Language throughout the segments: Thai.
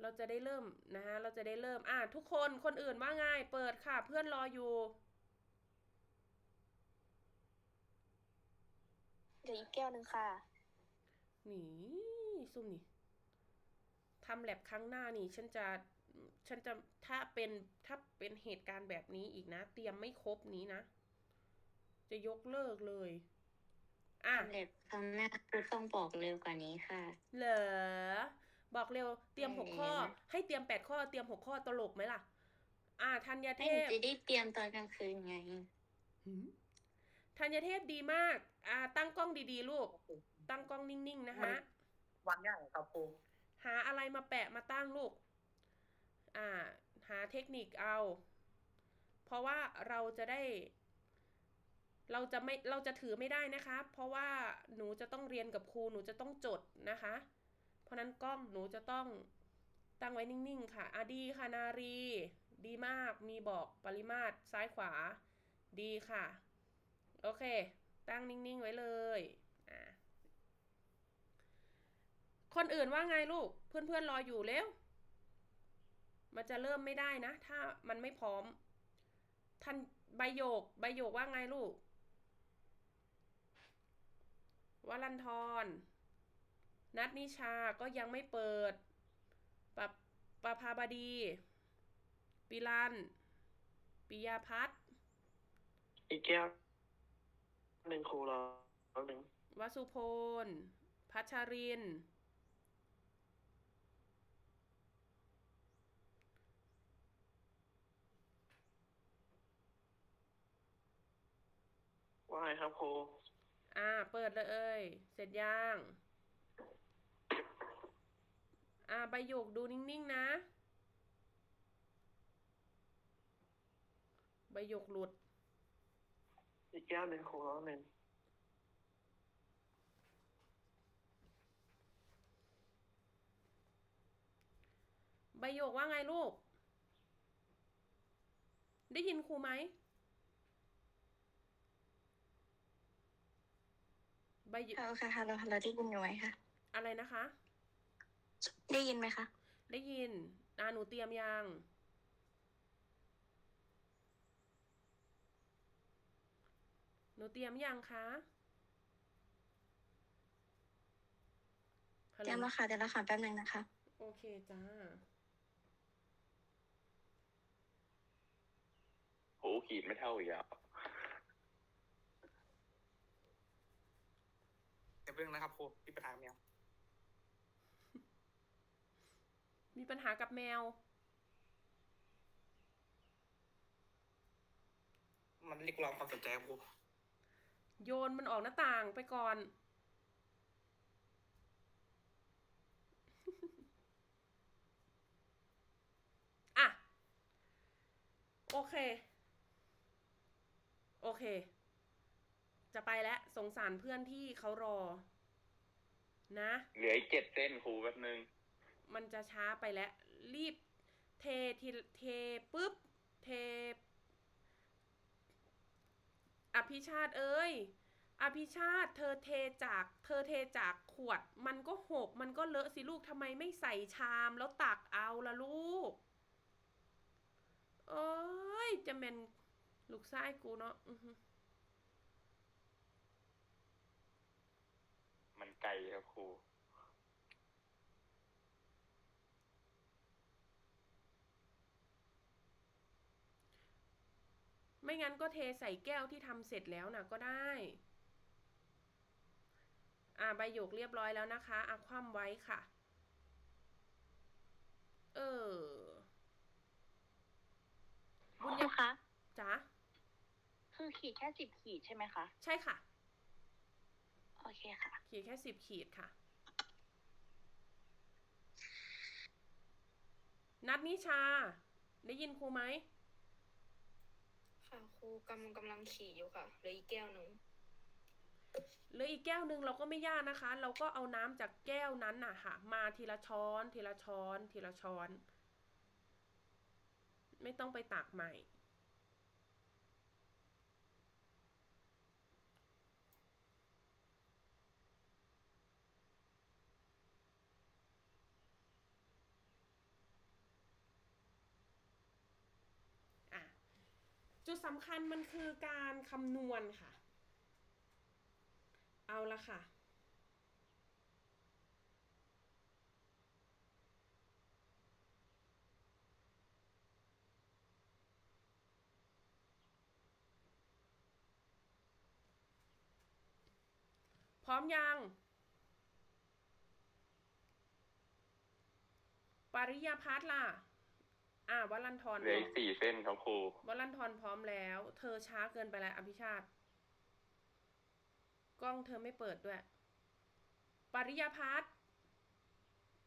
เราจะได้เริ่มนะฮะเราจะได้เริ่ม อะทุกคนคนอื่นว่าไงเปิดค่ะ เพื่อนรออยู่เดี๋ยวอีกแก้วหนึ่งค่ะ นี่ซุ่มนี่ทำแลบครั้งหน้านี่ ฉันจะ ฉันจะถ้าเป็นถ้าเป็นเหตุการณ์แบบนี้อีกนะ เตรียมไม่ครบนี้นะ จะยกเลิกเลย อะเล็บครั้งหน้าครูต้องบอกเร็วกว่านี้ค่ะ เหรอ บอกเร็วเตรียมหกข้อไม่นะให้เตรียมแปดข้อเตรียมหกข้อตลกไหมล่ะ อ่าธัญเทไม่หนูพจะได้เตรียมตอนกลางคืนไงหืมธัญเทพดีมาก อ่า ตั้งกล้องดีๆลูก ตั้งกล้องนิ่งๆนะฮะวันย่างครับครูหาอะไรมาแปะมาตั้งลูก อ่า หาเทคนิคเอา เพราะว่าเราจะได้ เราจะไม่ เราจะถือไม่ได้นะคะ เพราะว่าหนูจะต้องเรียนกับครู หนูจะต้องจดนะคะเพ ราะนั้นกล้องหนูจะต้องตั้งไว้นิ่งๆ ค่ะอะดีค่ะนารี ดีมาก มีบอกปริมาตรซ้ายขวา ดีค่ะ โอเค ตั้งนิ่งๆ ไว้เลยอ่าคนอื่นว่าไงลูก เพื่อนๆรออยู่เร็วมันจะเริ่มไม่ได้นะ ถ้ามันไม่พร้อม ท่านใบโยก ใบโยกว่าไงลูกวลันทร นัทนิชาก็ยังไม่เปิดปะปะภาบดี ปิรันปิยาพัฒน์อีกแก้วหนึ่งครูรอแป๊บหนึ่งวสุพล พัชริน ว่าไงครับครู อ่า เปิดเลยเอ้ย เสร็จยัง อ่าใบหยกดูนิ่งๆนะ ใบหยกหลุด อีกแก้วหนึ่งครูรอแป๊บหนึ่งใบหยกว่าไงลูก ได้ยินครูไหม ใบหยก ฮัลโหลค่ะฮัลโหลฮัลโหลได้ยินอยู่ไหมคะ อะไรนะคะ ได้ยินไหมคะ ได้ยินอ่าหนูเตรียมยัง หนูเตรียมยังคะฮัลเตรียมโหลแล้วค่ะเดี๋ยวแล้วค่ะแป๊บหนึ่งนะคะ โอเคจ้า โหขีดไม่เท่าอีกแล้วเดี๋ยวเรื่องนะครับครูมีปัญหากับแมว มีปัญหากับแมว มันเรียกร้องความสนใจครับครูโยนมันออกหน้าต่างไปก่อน อะ โอเค โอเค จะไปแล้ว สงสารเพื่อนที่เขารอ นะ เหลืออีกเจ็ดเส้นครูแป๊บนึง มันจะช้าไปแล้วรีบเททีเทปุ๊บเท อภิชาติเอ้ย อภิชาติเธอเทจากเธอเทจากขวด มันก็หก มันก็เลอะสิลูกทำไมไม่ใส่ชามแล้วตักเอาละลูก เอ้ย จะเป็นลูกไส้กูเนาะมันไกลครับครู ไม่งั้นก็เทใส่แก้วที่ทำเสร็จแล้วนะก็ได้ อ่าใบหยกเรียบร้อยแล้วนะคะอะคว่ำไว้ค่ะ เออ บุญครูยะคะจ๋าคือขีดแค่สิบขีดใช่ไหมคะ ใช่ค่ะ โอเคค่ะ ขีดแค่สิบขีดค่ะ นัดนิชา ได้ยินครูไหม ค่ะครูกำกำลังขี่อยู่ค่ะเหลืออีกแก้วหนึ่งเหลืออีกแก้วหนึ่งเราก็ไม่ยากนะคะ เราก็เอาน้ำจากแก้วนั้นน่ะค่ะ มาทีละช้อน ทีละช้อน ทีละช้อน ไม่ต้องไปตักใหม่ จุดสำคัญมันคือการคำนวณค่ะ เอาละค่ะ พร้อมยังปริยาพัฒน์ล่ะ อ่าวลันทรเหลืออีกสี่เส้นครับครูวลันทรพร้อมแล้ว เธอช้าเกินไปแล้วอภิชาติ กล้องเธอไม่เปิดด้วย ปริยพัฒน์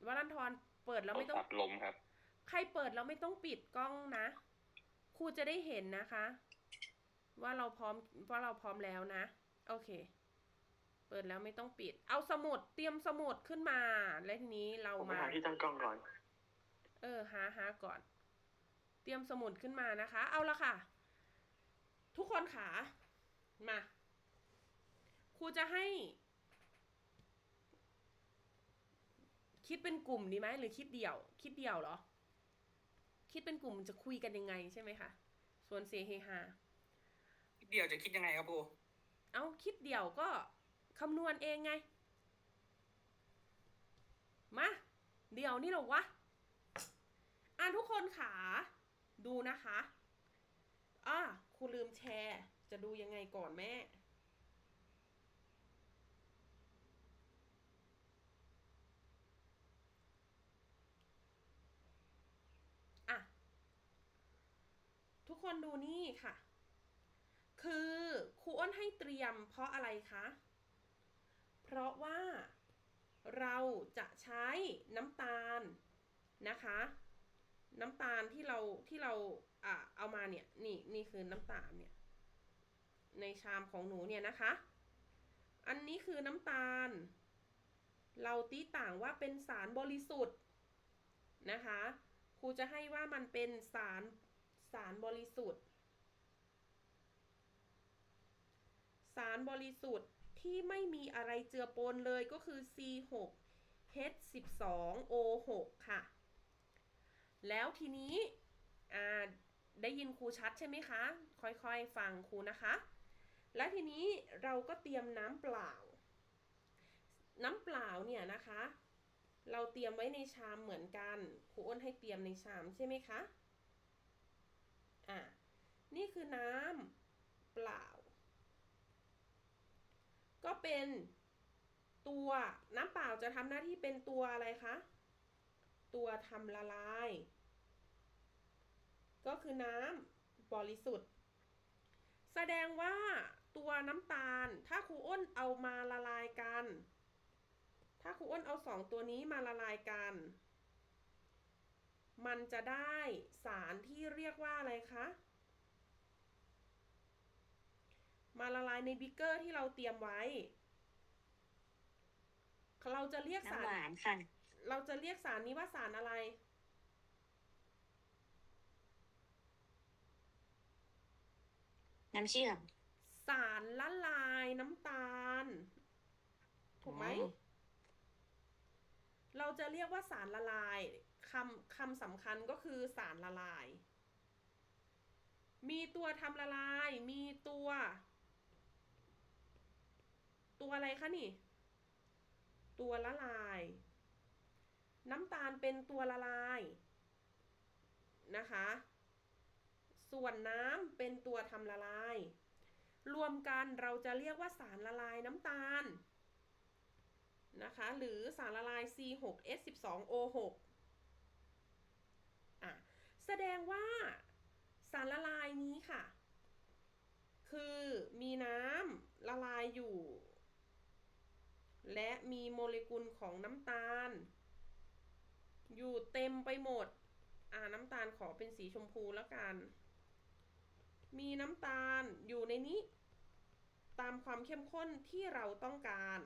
วลันทรเปิดแล้วไม่ต้องตัดลมครับ ใครเปิดแล้วไม่ต้องปิดกล้องนะครูจะได้เห็นนะคะ ว่าเราพร้อมว่าเราพร้อมแล้วนะ โอเค เปิดแล้วไม่ต้องปิด เอาสมุดเตรียมสมุดขึ้นมา และทีนี้เราผมไปมาหาที่ตั้งกล้องก่อน เออหาหาก่อน เตรียมสมุดขึ้นมานะคะ เอาละค่ะ ทุกคนขามาครูจะให้ คิดเป็นกลุ่มดีไหมหรือคิดเดี่ยว คิดเดี่ยวเหรอ คิดเป็นกลุ่มจะคุยกันยังไงใช่ไหมคะส่วนเซเฮฮาเดี๋ยวจะคิดยังไงครับครูเอาคิดเดี่ยวก็คำนวณเองไง มา เดี๋ยวนี่เหรอวะอะทุกคนขา ดูนะคะอะครูลืมแชร์ จะดูยังไงก่อนแม่ อะ ทุกคนดูนี่ค่ะ คือครูอ้นให้เตรียมเพราะอะไรคะ เพราะว่าเราจะใช้น้ำตาลนะคะ น้ำตาลที่เราที่เราอะเอามาเนี่ย นี่นี่คือน้ำตาลเนี่ย ในชามของหนูเนี่ยนะคะ อันนี้คือน้ำตาล เราตีต่างว่าเป็นสารบริสุทธิ์นะคะครูจะให้ว่ามันเป็นสารสารบริสุทธิ์ สารบริสุทธิ์ที่ไม่มีอะไรเจือปนเลยก็คือ C6H12O6 ค่ะ แล้วทีนี้ได้ยินครูชัดใช่ไหมคะ ค่อยๆฟังครูนะคะ และทีนี้เราก็เตรียมน้ำเปล่า น้ำเปล่าเนี่ยนะคะ เราเตรียมไว้ในชามเหมือนกัน ครูอ้นให้เตรียมในชามใช่ไหมคะ อ่านี่คือน้ำเปล่า ก็เป็นตัวน้ำเปล่าจะทำหน้าที่เป็นตัวอะไรคะ ตัวทำละลาย ก็คือน้ำบริสุทธิ์ แสดงว่าตัวน้ำตาล ถ้าครูอ้นเอามาละลายกัน ถ้าครูอ้นเอาสองตัวนี้มาละลายกัน มันจะได้สารที่เรียกว่าอะไรคะ มาละลายในบิ๊กเกอร์ที่เราเตรียมไว้ เราจะเรียกสาน้ำหวานค่ะ เราจะเรียกสารนี้ว่าสารอะไร น้ำเชื่อม สารละลายน้ำตาล ถูกไหมอ๋อเราจะเรียกว่าสารละลายคำคำสำคัญก็คือสารละลาย มีตัวทำละลาย มีตัว ตัวอะไรคะนี่ ตัวละลาย น้ำตาลเป็นตัวละลายนะคะ ส่วนน้ำเป็นตัวทำละลาย รวมกันเราจะเรียกว่าสารละลายน้ำตาลนะคะ หรือสารละลาย C6H12O6 อะ แสดงว่าสารละลายนี้ค่ะ คือมีน้ำละลายอยู่ และมีโมเลกุลของน้ำตาล อยู่เต็มไปหมด อ่าน้ำตาลขอเป็นสีชมพูแล้วกัน มีน้ำตาลอยู่ในนี้ ตามความเข้มข้นที่เราต้องการ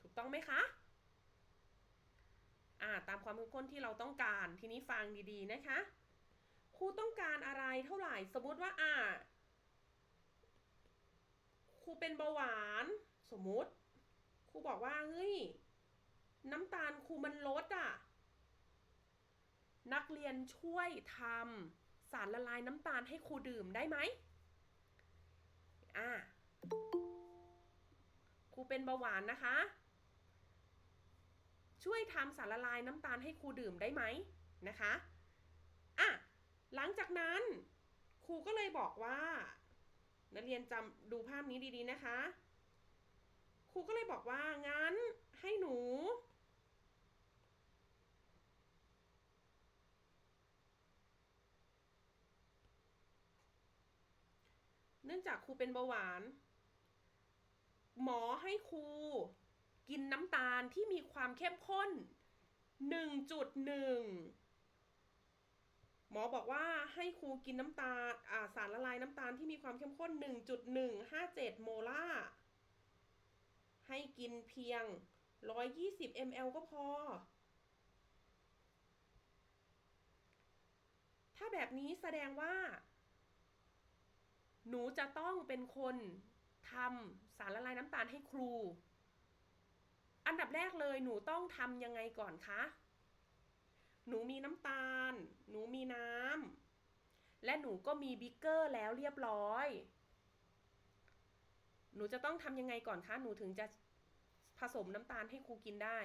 ถูกต้องไหมคะอ่าตามความเข้มข้นที่เราต้องการ ทีนี้ฟังดีๆนะคะ ครูต้องการอะไรเท่าไหร่ สมมติว่าอ่า ครูเป็นเบาหวาน สมมติ ครูบอกว่าเฮ้ย น้ำตาลครูมันลดอะ นักเรียนช่วยทำสารละลายน้ำตาลให้ครูดื่มได้ไหมอ่าครูเป็นเบาหวานนะคะ ช่วยทำสารละลายน้ำตาลให้ครูดื่มได้ไหมนะคะอะหลังจากนั้นครูก็เลยบอกว่า นักเรียนจำดูภาพนี้ดีๆนะคะ ครูก็เลยบอกว่างั้นให้หนู เนื่องจากครูเป็นเบาหวาน หมอให้ครูกินน้ำตาลที่มีความเข้มข้น 1.1 หมอบอกว่าให้ครูกินน้ำตาลาสารละลายน้ำตาลที่มีความเข้มข้น 1.157 โมลาร์ให้กินเพียง 120 ml ก็พอ ถ้าแบบนี้แสดงว่า หนูจะต้องเป็นคนทำสารละลายน้ำตาลให้ครู อันดับแรกเลยหนูต้องทำยังไงก่อนคะ หนูมีน้ำตาล หนูมีน้ำ และหนูก็มีบิ๊กเกอร์แล้วเรียบร้อย หนูจะต้องทำยังไงก่อนคะ หนูถึงจะผสมน้ำตาลให้ครูกินได้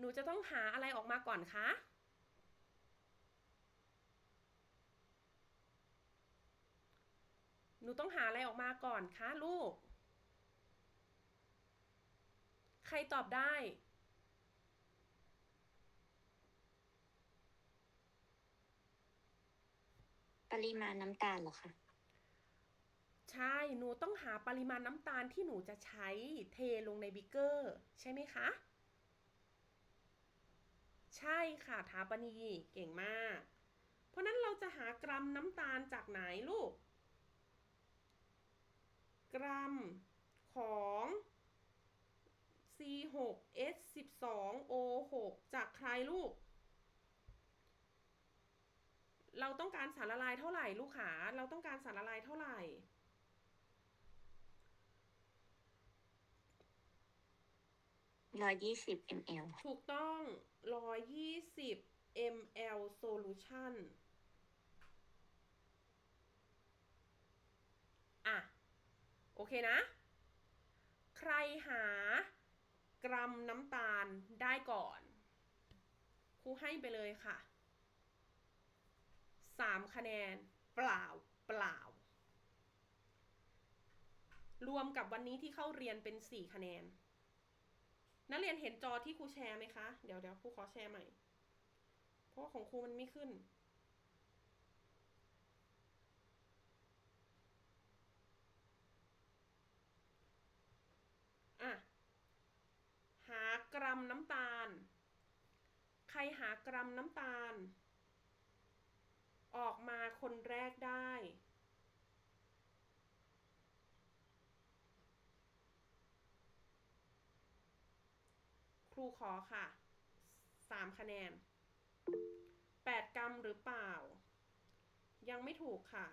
หนูจะต้องหาอะไรออกมาก่อนคะ หนูต้องหาอะไรออกมาก่อนคะลูก ใครตอบได้ ปริมาณน้ำตาลเหรอคะใช่ หนูต้องหาปริมาณน้ำตาลที่หนูจะใช้เทลงในบิ๊กเกอร์ ใช่ไหมคะ ใช่ค่ะทาปนีเก่งมาก เพราะนั้นเราจะหากรัมน้ำตาลจากไหนลูก กรัมของ C6H12O6 จากใครลูก เราต้องการสารละลายเท่าไหร่ลูกขาเราต้องการสารละลายเท่าไหร่ ร้อยยี่สิบ ml ถูกต้อง 120 ml solution อะ โอเคนะ ใครหากรัมน้ำตาลได้ก่อนครูให้ไปเลยค่ะ 3 คะแนน เปล่าเปล่า รวมกับวันนี้ที่เข้าเรียนเป็น 4 คะแนน นักเรียนเห็นจอที่ครูแชร์ไหมคะ เดี๋ยวเดี๋ยวครูขอแชร์ใหม่ เพราะว่าของครูมันไม่ขึ้น อะ หากรัมน้ำตาล ใครหากรัมน้ำตาล ออกมาคนแรกได้ รูขอค่ะสามคะแนนแปดกรัมหรือเปล่า ยังไม่ถูกค่ะ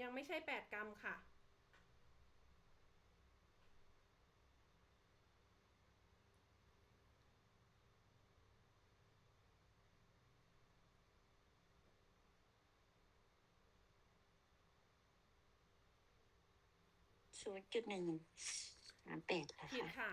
ยังไม่ใช่แปดกรัมค่ะ ศูนย์จุดหนึ่งสามแปดเหรอผิดคะค่ะ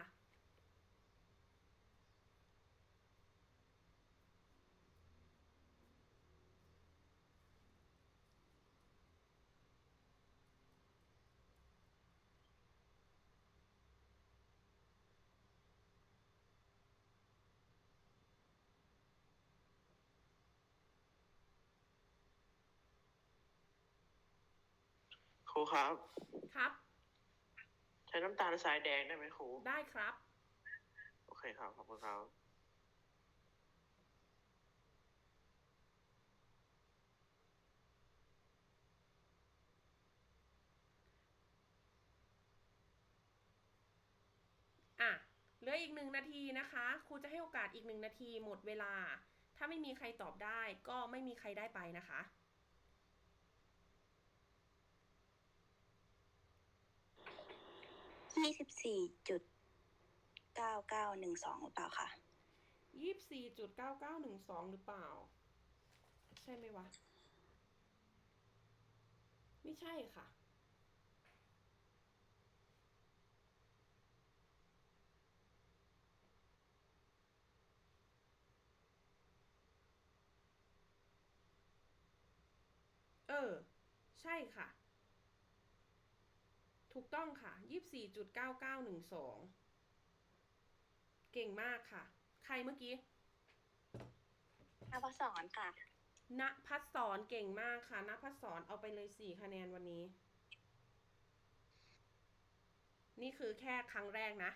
ครูครับ ครับ ใช้น้ำตาลสายแดงได้ไหมครู ได้ครับ โอเคครับ ขอบคุณครับอะเหลืออีกหนึ่งนาทีนะคะ ครูจะให้โอกาสอีกหนึ่งนาทีหมดเวลา ถ้าไม่มีใครตอบได้ก็ไม่มีใครได้ไปนะคะ ยี่สิบสี่จุดเก้าเก้าหนึ่งสองหรือเปล่าคะยี่สิบสี่จุดเก้าเก้าหนึ่งสองหรือเปล่า ใช่ไหมวะ ไม่ใช่ค่ะ เออ ใช่ค่ะ ถูกต้องค่ะยี่สี่จุดเก้าเก้าหนึ่งสองเก่งมากค่ะ ใครเมื่อกี้นภสอนค่ะณพัฒสอนเก่งมากค่ะณพัฒสอนเอาไปเลยสี่คะแนนวันนี้ นี่คือแค่ครั้งแรกนะ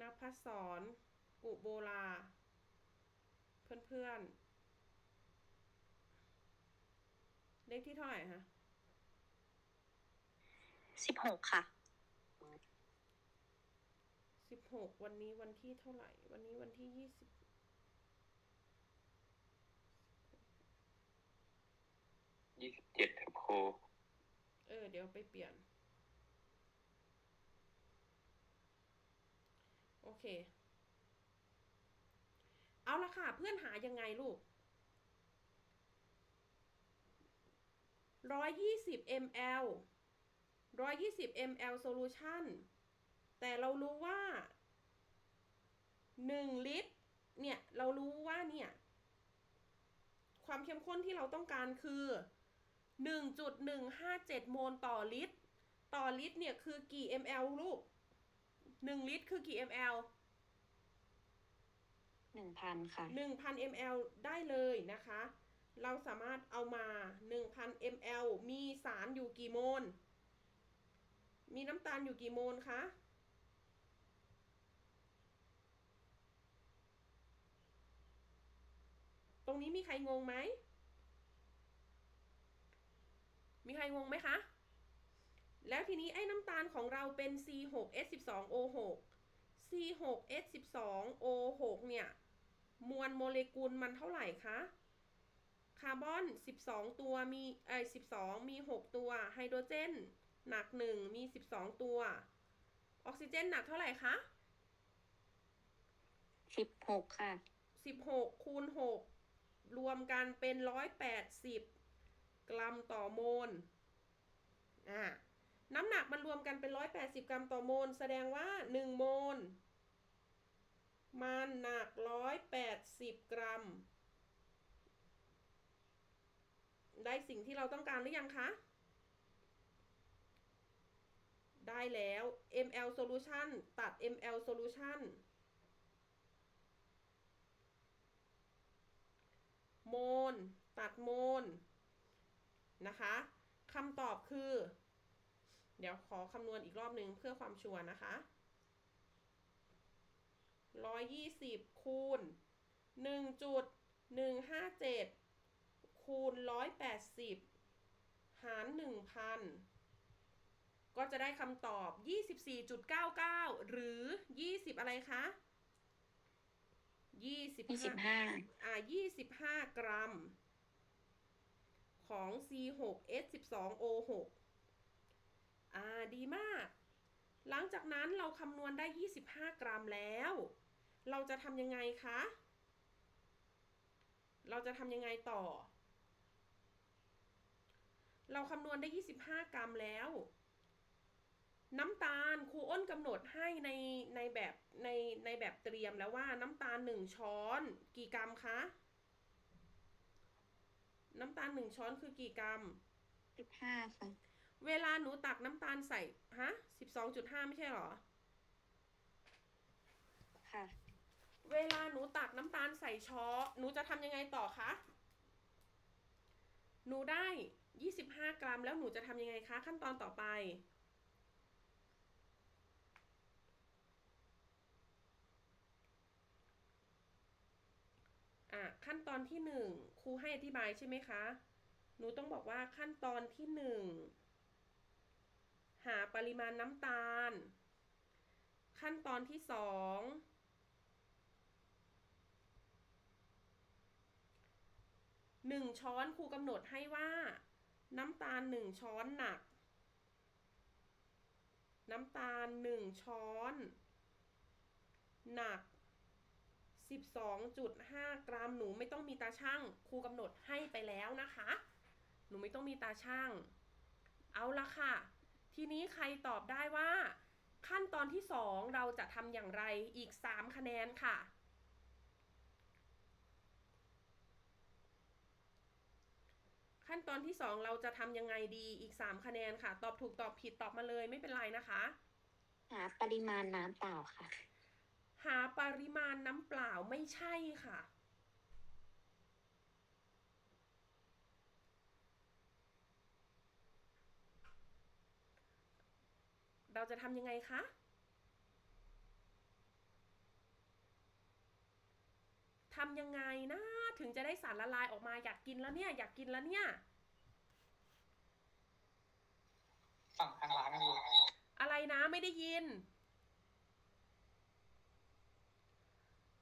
ณพัฒสอน อุโบลา เพื่อนๆ เลขที่เท่าไหร่คะสิบหกค่ะ สิบหกวันนี้วันที่เท่าไหร่ วันนี้วันที่ยี่สิบยี่สิบเจ็ดครับครูเออ เดี๋ยวไปเปลี่ยน โอเค เอาละค่ะ เพื่อนหายังไงลูก ร้อยยี่สิบ ml ร้อยยี่สิบ ml solution แต่เรารู้ว่าหนึ่งลิตร เนี่ย เรารู้ว่าเนี่ย ความเข้มข้นที่เราต้องการคือ 1.157 โมลต่อลิตร ต่อลิตรเนี่ยคือกี่ ml ลูก 1 ลิตรคือกี่ ml หนึ่งพันค่ะ 1,000 ml ได้เลยนะคะ เราสามารถเอามา 1,000 ml มีสารอยู่กี่โมล มีน้ำตาลอยู่กี่โมลคะ ตรงนี้มีใครงงไหม มีใครงงไหมคะ แล้วทีนี้ไอ้น้ำตาลของเราเป็น C6H12O6 C6H12O6 เนี่ย มวลโมเลกุลมันเท่าไหร่คะ คาร์บอน 12 ตัวมีเอ้ย12 มี 6 ตัวไฮโดรเจน หนัก 1 มี 12 ตัว ออกซิเจนหนักเท่าไหร่คะสิบหกค่ะ 16 คูณ 6 รวมกันเป็น 180 กรัมต่อโมลอ่าน้ำหนักมันรวมกันเป็น 180 กรัมต่อโมล แสดงว่า 1 โมล มันหนัก 180 กรัม ได้สิ่งที่เราต้องการหรือยังคะ ได้แล้ว ml solution ตัด ml solution โมลตัดโมลนะคะคำตอบคือ เดี๋ยวขอคำนวณอีกรอบหนึ่งเพื่อความชัวร์นะคะร้อยยี่สิบคูณหนึ่งจุดหนึ่งห้าเจ็ด คูณร้อยแปดสิบหารหนึ่งพันก็จะได้คำตอบยี่สิบสี่จุดเก้าเก้าหรือยี่สิบอะไรคะยี่สิบยี่สิบห้าอ่า25 กรัม ของ C6H12O6 อ่า ดีมาก หลังจากนั้นเราคำนวณได้ 25 กรัมแล้ว เราจะทำยังไงคะ เราจะทำยังไงต่อ เราคำนวณได้ 25 กรัมแล้ว น้ำตาลครูอ้นกำหนดให้ในในแบบในในแบบเตรียมแล้วว่าน้ำตาลหนึ่งช้อน กี่กรัมคะ น้ำตาลหนึ่งช้อนคือกี่กรัมสิบห้าค่ะเวลาหนูตักน้ำตาลใส่ฮะสิบสองจุดห้าไม่ใช่เหรอ ค่ะ เวลาหนูตักน้ำตาลใส่ช้อนหนูจะทำยังไงต่อคะ หนูได้ 25 กรัม แล้วหนูจะทำยังไงคะ ขั้นตอนต่อไป อะ ขั้นตอนที่หนึ่งครูให้อธิบายใช่ไหมคะ หนูต้องบอกว่าขั้นตอนที่หนึ่งหาปริมาณน้ำตาล ขั้นตอนที่สองหนึ่งช้อนครูกำหนดให้ว่า น้ำตาลหนึ่งช้อนหนัก น้ำตาลหนึ่งช้อน หนัก12.5กรัมหนูไม่ต้องมีตาช่างครูกำหนดให้ไปแล้วนะคะ หนูไม่ต้องมีตาช่าง เอาละค่ะ ทีนี้ใครตอบได้ว่า ขั้นตอนที่2เราจะทำอย่างไรอีก3คะแนนค่ะ ขั้นตอนที่ 2 เราจะทำยังไงดีอีก 3 คะแนนค่ะ ตอบถูกตอบผิดตอบมาเลยไม่เป็นไรนะคะ หาปริมาณน้ำเปล่าค่ะ หาปริมาณน้ำเปล่าไม่ใช่ค่ะ เราจะทำยังไงคะ ทำยังไงนะถึงจะได้สารละลายออกมาอยากกินแล้วเนี่ย อยากกินแล้วเนี่ยฝั่งทางร้านนะครูอะไรนะไม่ได้ยิน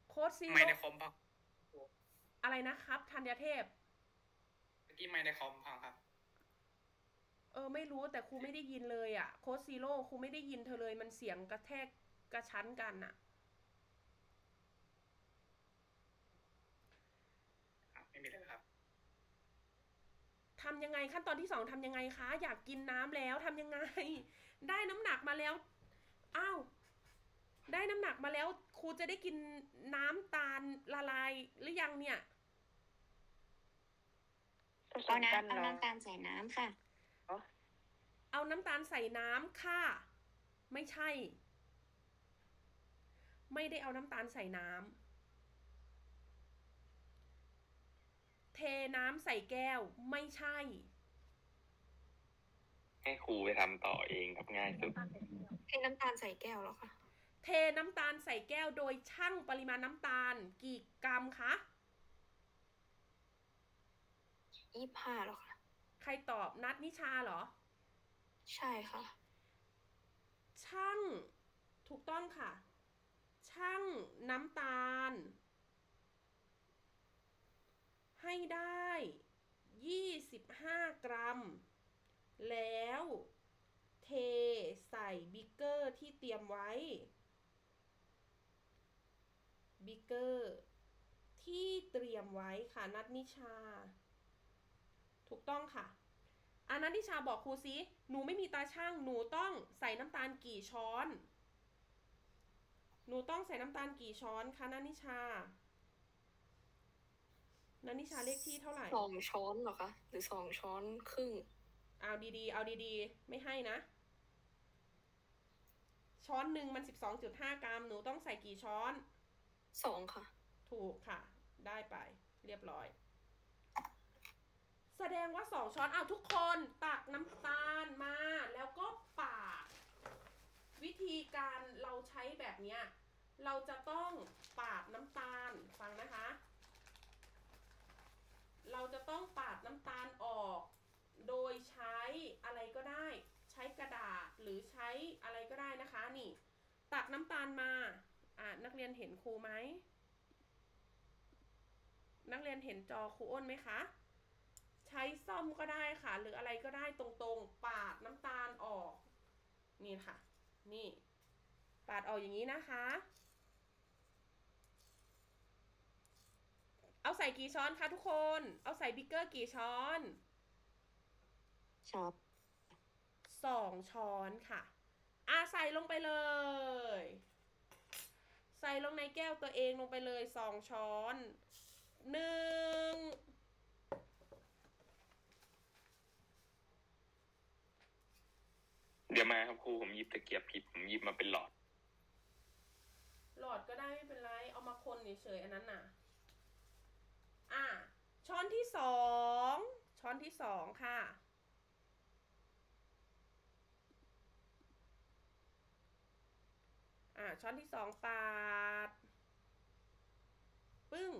โค้ดซีไม่โร่ในคอมพังอะไรนะครับธัญเทพเมื่อกี้ไม่ในคอมพังครับ เออ ไม่รู้แต่ครูไม่ได้ยินเลยอะ่ะ โค้ดซีโร่ครูไม่ได้ยินเธอเลยมันเสียงกระแทกกระชั้นกันอะ ไม่มีเลยครับ ทำยังไงขั้นตอนที่สองทำยังไงคะ อยากกินน้ำแล้วทำยังไง ได้น้ำหนักมาแล้วอ้าวได้น้ำหนักมาแล้วครูจะได้กินน้ำตาลละลายหรือยังเนี่ยเอาน้ำเอาน้ำตาลใส่น้ำค่ะ เอาน้ำตาลใส่น้ำค่ะ ไม่ใช่ ไม่ได้เอาน้ำตาลใส่น้ำ เทน้ำใส่แก้วไม่ใช่ ให้ครูไปทำต่อเองครับง่ายสุดให้น้ำตาลใส่แก้วเหรอคะเทน้ำตาลใส่แก้วโดยชั่งปริมาณน้ำตาล กี่กรัมคะ ยี่ห้าเหรอคะใครตอบนัดนิชาเหรอ ใช่ค่ะ ช่างถูกต้องค่ะ ช่างน้ำตาล ให้ได้ 25 กรัม แล้วเทใส่บิ๊กเกอร์ที่เตรียมไว้ บิ๊กเกอร์ที่เตรียมไว้ค่ะนัดนิชา ถูกต้องค่ะอานัดนิชาบอกครูซิ หนูไม่มีตาช่าง หนูต้องใส่น้ำตาลกี่ช้อน หนูต้องใส่น้ำตาลกี่ช้อนคะนัดนิชา นันนิชาเลขที่เท่าไหร่สองช้อนเหรอคะหรือสองช้อนครึ่ง เอาดีๆ เอาดีๆ ไม่ให้นะ ช้อนหนึ่งมัน12.5กรัมหนูต้องใส่กี่ช้อนสองค่ะ ถูกค่ะ ได้ไป เรียบร้อย แสดงว่าสองช้อนอ้าวทุกคนตักน้ำตาลมา แล้วก็ปาดวิธีการเราใช้แบบเนี้ยเราจะต้องปาดน้ำตาลฟังนะคะ เราจะต้องปาดน้ำตาลออก โดยใช้อะไรก็ได้ ใช้กระดาษหรือใช้อะไรก็ได้นะคะนี่ ตักน้ำตาลมาอ่านักเรียนเห็นครูไหมนักเรียนเห็นจอครูอ้นไหมคะ ใช้ซ่อมก็ได้ค่ะ หรืออะไรก็ได้ตรงๆ ปาดน้ำตาลออก นี่ค่ะ นี่ ปาดออกอย่างนี้นะคะ เอาใส่กี่ช้อนคะทุกคน เอาใส่บิ๊กเกอร์กี่ช้อนช็อปสองช้อนค่ะ อะใส่ลงไปเลย ใส่ลงในแก้วตัวเองลงไปเลยสองช้อนหนึ่งเดี๋ยวมาครับครูผมหยิบตะเกียบผิดผมหยิบมาเป็นหลอด หลอดก็ได้ไม่เป็นไร เอามาคนเฉยๆอันนั้นน่ะ อะช้อนที่สองช้อนที่สองค่ะ อะช้อนที่สองปาด ปึ้ง